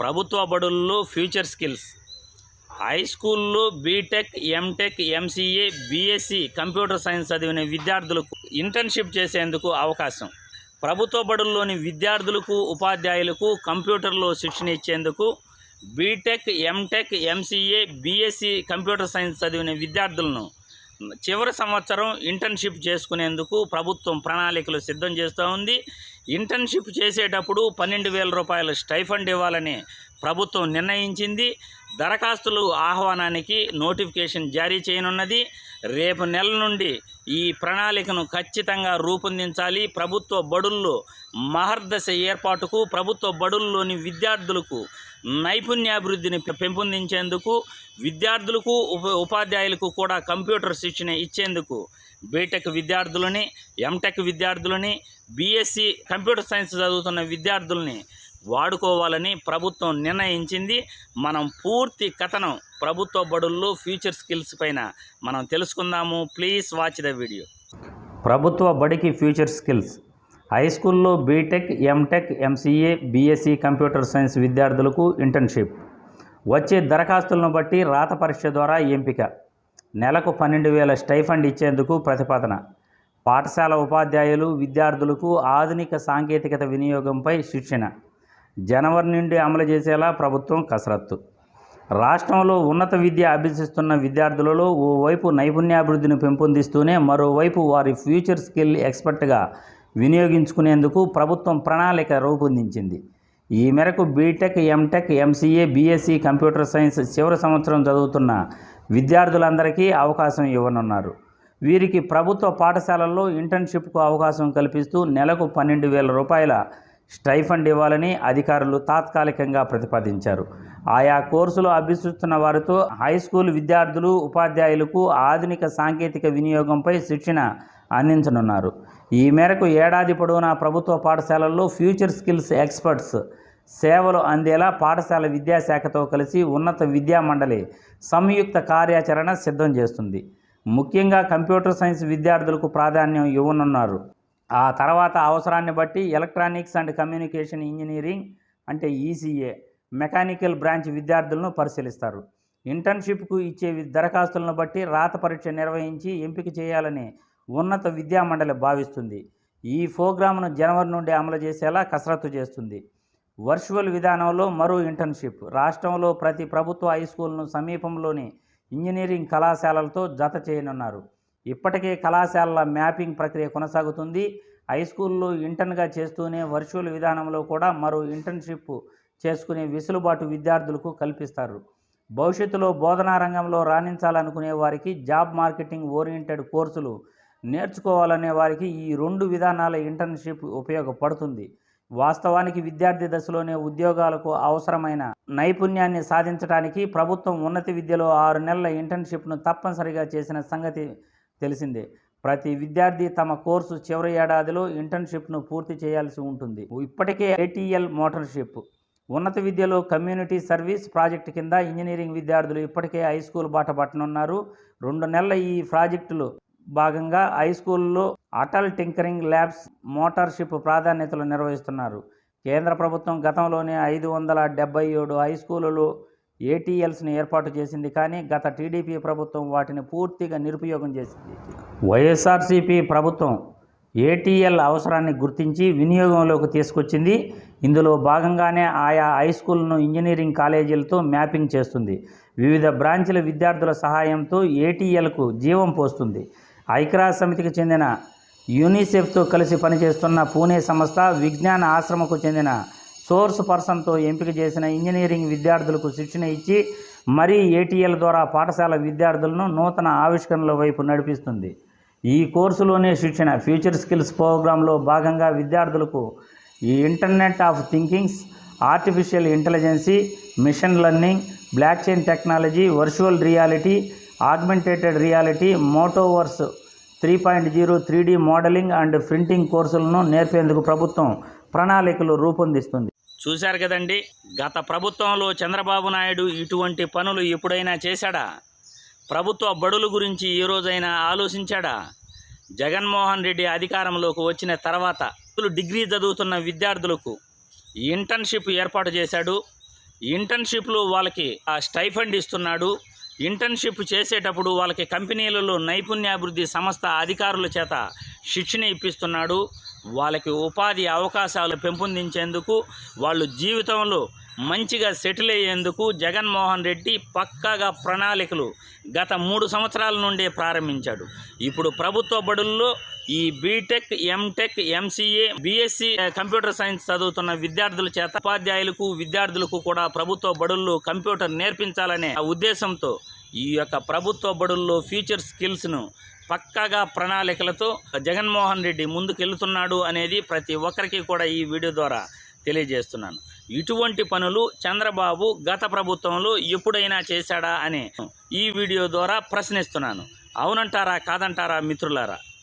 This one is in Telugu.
ప్రభుత్వ బడుల్లో ఫ్యూచర్ స్కిల్స్. హై స్కూల్లో BTech MTech MCA BSc computer science చదివిన విద్యార్థులకు ఇంటర్న్షిప్ చేసేందుకు అవకాశం. ప్రభుత్వ బడుల్లోని విద్యార్థులకు ఉపాధ్యాయులకు కంప్యూటర్లో శిక్షణ ఇచ్చేందుకు BTech MTech MCA BSc computer science చదివిన విద్యార్థులను చివరి సంవత్సరం ఇంటర్న్షిప్ చేసుకునేందుకు ప్రభుత్వం ప్రణాళికలు సిద్ధం చేస్తూ ఉంది. ఇంటర్న్షిప్ చేసేటప్పుడు పన్నెండు వేల రూపాయలు స్టైఫండ్ ఇవ్వాలని ప్రభుత్వం నిర్ణయించింది. దరఖాస్తులు ఆహ్వానానికి నోటిఫికేషన్ జారీ చేయనున్నది. రేపు నెల నుండి ఈ ప్రణాళికను ఖచ్చితంగా రూపొందించాలి. ప్రభుత్వ బడుల్లో మహర్దశ ఏర్పాటుకు ప్రభుత్వ బడుల్లోని విద్యార్థులకు నైపుణ్యాభివృద్ధిని పెంపొందించేందుకు విద్యార్థులకు ఉప ఉపాధ్యాయులకు కూడా కంప్యూటర్ శిక్షణ ఇచ్చేందుకు బీటెక్ విద్యార్థులని ఎంటెక్ విద్యార్థులని బీఎస్సీ కంప్యూటర్ సైన్స్ చదువుతున్న విద్యార్థుల్ని వాడుకోవాలని ప్రభుత్వం నిర్ణయించింది. మనం పూర్తి కథనం ప్రభుత్వ బడుల్లో ఫ్యూచర్ స్కిల్స్ పైన మనం తెలుసుకుందాము. Please watch the video. ప్రభుత్వ బడికి ఫ్యూచర్ స్కిల్స్. హై స్కూల్లో BTech MTech MCA BSc computer science విద్యార్థులకు ఇంటర్న్షిప్. వచ్చే దరఖాస్తులను బట్టి రాత పరీక్ష ద్వారా ఎంపిక. నెలకు పన్నెండు వేల స్టైఫండ్ ఇచ్చేందుకు ప్రతిపాదన. పాఠశాల ఉపాధ్యాయులు విద్యార్థులకు ఆధునిక సాంకేతికత వినియోగంపై శిక్షణ. జనవరి నుండి అమలు చేసేలా ప్రభుత్వం కసరత్తు. రాష్ట్రంలో ఉన్నత విద్య అభ్యసిస్తున్న విద్యార్థులలో ఓవైపు నైపుణ్యాభివృద్ధిని పెంపొందిస్తూనే మరోవైపు వారి ఫ్యూచర్ స్కిల్ ఎక్స్పర్ట్గా వినియోగించుకునేందుకు ప్రభుత్వం ప్రణాళిక రూపొందించింది. ఈ మేరకు BTech MTech MCA BSc computer science చివరి సంవత్సరం చదువుతున్న విద్యార్థులందరికీ అవకాశం ఇవ్వనున్నారు. వీరికి ప్రభుత్వ పాఠశాలల్లో ఇంటర్న్షిప్కు అవకాశం కల్పిస్తూ నెలకు పన్నెండు వేల రూపాయల స్టైఫండ్ ఇవ్వాలని అధికారులు తాత్కాలికంగా ప్రతిపాదించారు. ఆయా కోర్సులు అభ్యసిస్తున్న వారితో హై స్కూల్ విద్యార్థులు ఉపాధ్యాయులకు ఆధునిక సాంకేతిక వినియోగంపై శిక్షణ అందించనున్నారు. ఈ మేరకు ఏడాది పొడవునా ప్రభుత్వ పాఠశాలల్లో ఫ్యూచర్ స్కిల్స్ ఎక్స్పర్ట్స్ సేవలు అందేలా పాఠశాల విద్యాశాఖతో కలిసి ఉన్నత విద్యా మండలి సంయుక్త కార్యాచరణ సిద్ధం చేస్తుంది. ముఖ్యంగా కంప్యూటర్ సైన్స్ విద్యార్థులకు ప్రాధాన్యం ఇవ్వనున్నారు. ఆ తర్వాత అవసరాన్ని బట్టి ఎలక్ట్రానిక్స్ అండ్ కమ్యూనికేషన్ ఇంజనీరింగ్ అంటే ఈసీఏ మెకానికల్ బ్రాంచ్ విద్యార్థులను పరిశీలిస్తారు. ఇంటర్న్షిప్కు ఇచ్చే దరఖాస్తులను బట్టి రాత పరీక్ష నిర్వహించి ఎంపిక చేయాలని ఉన్నత విద్యా మండలి భావిస్తుంది. ఈ ప్రోగ్రామ్ను జనవరి నుండి అమలు చేసేలా కసరత్తు చేస్తుంది. వర్చువల్ విధానంలో మరో ఇంటర్న్షిప్ రాష్ట్రంలో ప్రతి ప్రభుత్వ హై స్కూల్ను సమీపంలోని ఇంజనీరింగ్ కళాశాలలతో జత చేయనున్నారు. ఇప్పటికే కళాశాలల మ్యాపింగ్ ప్రక్రియ కొనసాగుతుంది. హై స్కూల్లో ఇంటర్న్గా చేస్తూనే వర్చువల్ విధానంలో కూడా మరో ఇంటర్న్షిప్ చేసుకునే వెసులుబాటు విద్యార్థులకు కల్పిస్తారు. భవిష్యత్తులో బోధనా రంగంలో రాణించాలనుకునే వారికి జాబ్ మార్కెటింగ్ ఓరియంటెడ్ కోర్సులు నేర్చుకోవాలనే వారికి ఈ రెండు విధానాల ఇంటర్న్షిప్ ఉపయోగపడుతుంది. వాస్తవానికి విద్యార్థి దశలోనే ఉద్యోగాలకు అవసరమైన నైపుణ్యాన్ని సాధించడానికి ప్రభుత్వం ఉన్నత విద్యలో ఆరు నెలల ఇంటర్న్షిప్ను తప్పనిసరిగా చేసిన సంగతి తెలిసిందే. ప్రతి విద్యార్థి తమ కోర్సు చివరి ఏడాదిలో ఇంటర్న్షిప్ను పూర్తి చేయాల్సి ఉంటుంది. ఇప్పటికే ఐటీఎల్ మోటార్షిప్. ఉన్నత విద్యలో కమ్యూనిటీ సర్వీస్ ప్రాజెక్టు కింద ఇంజనీరింగ్ విద్యార్థులు ఇప్పటికే హై స్కూల్ బాట పట్టనున్నారు. రెండు నెలల ఈ ప్రాజెక్టులు భాగంగా హై స్కూల్లో అటల్ టింకరింగ్ ల్యాబ్స్ మోటార్షిప్ ప్రాధాన్యతలు నిర్వహిస్తున్నారు. కేంద్ర ప్రభుత్వం గతంలోనే ఐదు వందల డెబ్బై ఏడు హై స్కూళ్ళలో ఏటీఎల్స్ని ఏర్పాటు చేసింది కానీ గత టీడీపీ ప్రభుత్వం వాటిని పూర్తిగా నిరుపయోగం చేసింది. వైఎస్ఆర్సీపీ ప్రభుత్వం ఏటీఎల్ అవసరాన్ని గుర్తించి వినియోగంలోకి తీసుకొచ్చింది. ఇందులో భాగంగానే ఆయా హై స్కూల్ను ఇంజనీరింగ్ కాలేజీలతో మ్యాపింగ్ చేస్తుంది. వివిధ బ్రాంచ్ల విద్యార్థుల సహాయంతో ఏటీఎల్కు జీవం పోస్తుంది. ఐక్యరాజ్య సమితికి చెందిన యూనిసెఫ్తో కలిసి పనిచేస్తున్న పూణే సంస్థ విజ్ఞాన ఆశ్రమకు చెందిన సోర్స్ పర్సన్తో ఎంపిక చేసిన ఇంజనీరింగ్ విద్యార్థులకు శిక్షణ ఇచ్చి మరీ ఏటీఎల్ ద్వారా పాఠశాల విద్యార్థులను నూతన ఆవిష్కరణల వైపు నడిపిస్తుంది. ఈ కోర్సులోనే శిక్షణ ఫ్యూచర్ స్కిల్స్ ప్రోగ్రాంలో భాగంగా విద్యార్థులకు ఈ internet of thinkings artificial intelligence machine learning block chain technology virtual reality augmented reality metaverse three point zero three D modelling and printing కోర్సులను నేర్పేందుకు ప్రభుత్వం ప్రణాళికలు రూపొందిస్తుంది. చూశారు కదండి. గత ప్రభుత్వంలో చంద్రబాబు నాయుడు ఇటువంటి పనులు ఎప్పుడైనా చేశాడా? ప్రభుత్వ బడుల గురించి ఈ రోజైనా ఆలోచించాడా? జగన్మోహన్ రెడ్డి అధికారంలోకి వచ్చిన తర్వాత డిగ్రీ చదువుతున్న విద్యార్థులకు ఇంటర్న్షిప్ ఏర్పాటు చేశాడు. ఇంటర్న్షిప్లో వాళ్ళకి ఆ స్టైఫండ్ ఇస్తున్నాడు. ఇంటర్న్షిప్ చేసేటప్పుడు వాళ్ళకి కంపెనీలలో నైపుణ్యాభివృద్ధి సంస్థ అధికారుల చేత శిక్షణ ఇప్పిస్తున్నాడు. వాళ్ళకి ఉపాధి అవకాశాలు పెంపొందించేందుకు వాళ్ళు జీవితంలో మంచిగా సెటిల్ అయ్యేందుకు జగన్మోహన్ రెడ్డి పక్కాగా ప్రణాళికలు గత మూడు సంవత్సరాల నుండే ప్రారంభించాడు. ఇప్పుడు ప్రభుత్వ బడుల్లో ఈ BTech MTech MCA BSc computer science చదువుతున్న విద్యార్థుల చేత ఉపాధ్యాయులకు విద్యార్థులకు కూడా ప్రభుత్వ బడుల్లో కంప్యూటర్ నేర్పించాలనే ఆ ఉద్దేశంతో ఈ యొక్క ప్రభుత్వ బడుల్లో ఫ్యూచర్ స్కిల్స్ను పక్కాగా ప్రణాళికలతో జగన్మోహన్ రెడ్డి ముందుకెళ్తున్నాడు అనేది ప్రతి ఒక్కరికి కూడా ఈ వీడియో ద్వారా తెలియజేస్తున్నాను. ఇటువంటి పనులు చంద్రబాబు గత ప్రభుత్వంలో ఎప్పుడైనా చేశాడా అని ఈ వీడియో ద్వారా ప్రశ్నిస్తున్నాను. అవునంటారా కాదంటారా మిత్రులారా?